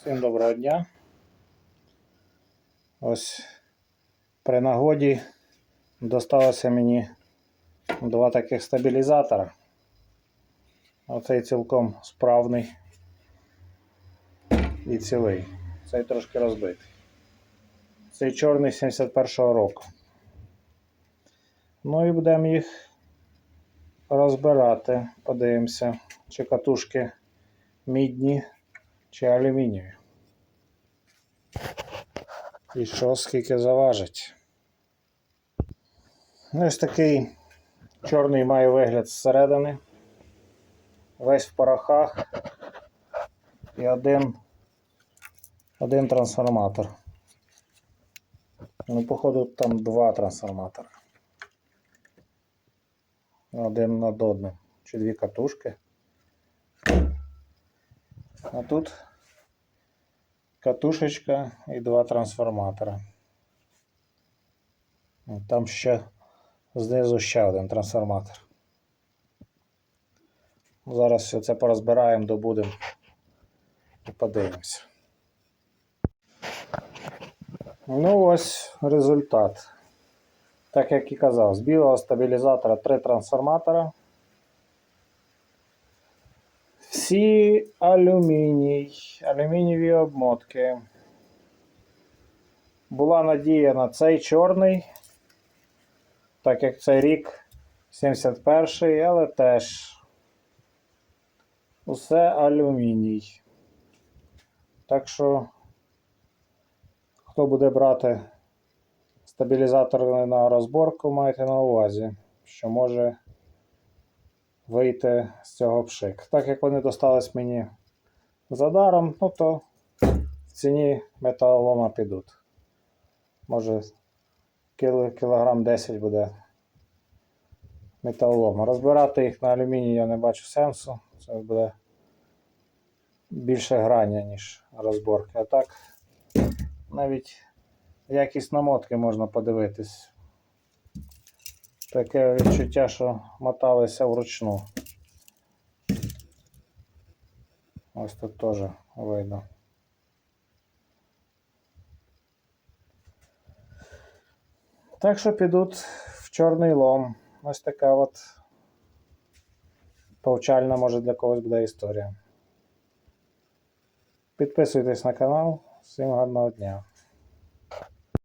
Всім доброго дня. Ось при нагоді досталося мені два таких стабілізатора. Оцей цілком справний і цілий. Цей трошки розбитий. Цей чорний 71-го року. Ну і будемо їх розбирати. Подивимося, чи катушки мідні чи алюмінієві. І що скільки заважить. Ну, Ось такий чорний має вигляд зсередини. Весь в порохах. І один, один трансформатор. Ну, походу, там два трансформатора. Один над одним. Чи дві катушки. А тут катушечка і два трансформатора. Там ще знизу ще один трансформатор. Зараз все це порозбираємо, добудемо і подивимося. Ну ось результат. Так як і казав, з білого стабілізатора три трансформатора. Всі алюміній, алюмінієві обмотки. Була надія на цей чорний, так як цей рік 71-й, але теж усе алюміній. Так що, хто буде брати стабілізатор на розборку, майте на увазі, що може вийти з цього пшик. Так як вони достались мені за даром, ну то в ціні металолома підуть. Може кілограм 10 буде металолома. Розбирати їх на алюміній я не бачу сенсу. Це буде більше грання, ніж розборки. А так навіть якість намотки можна подивитись. Таке відчуття, що моталися вручну. Ось тут теж видно. Так що підуть в чорний лом. Ось така от повчальна, може для когось буде історія. Підписуйтесь на канал. Всім гарного дня.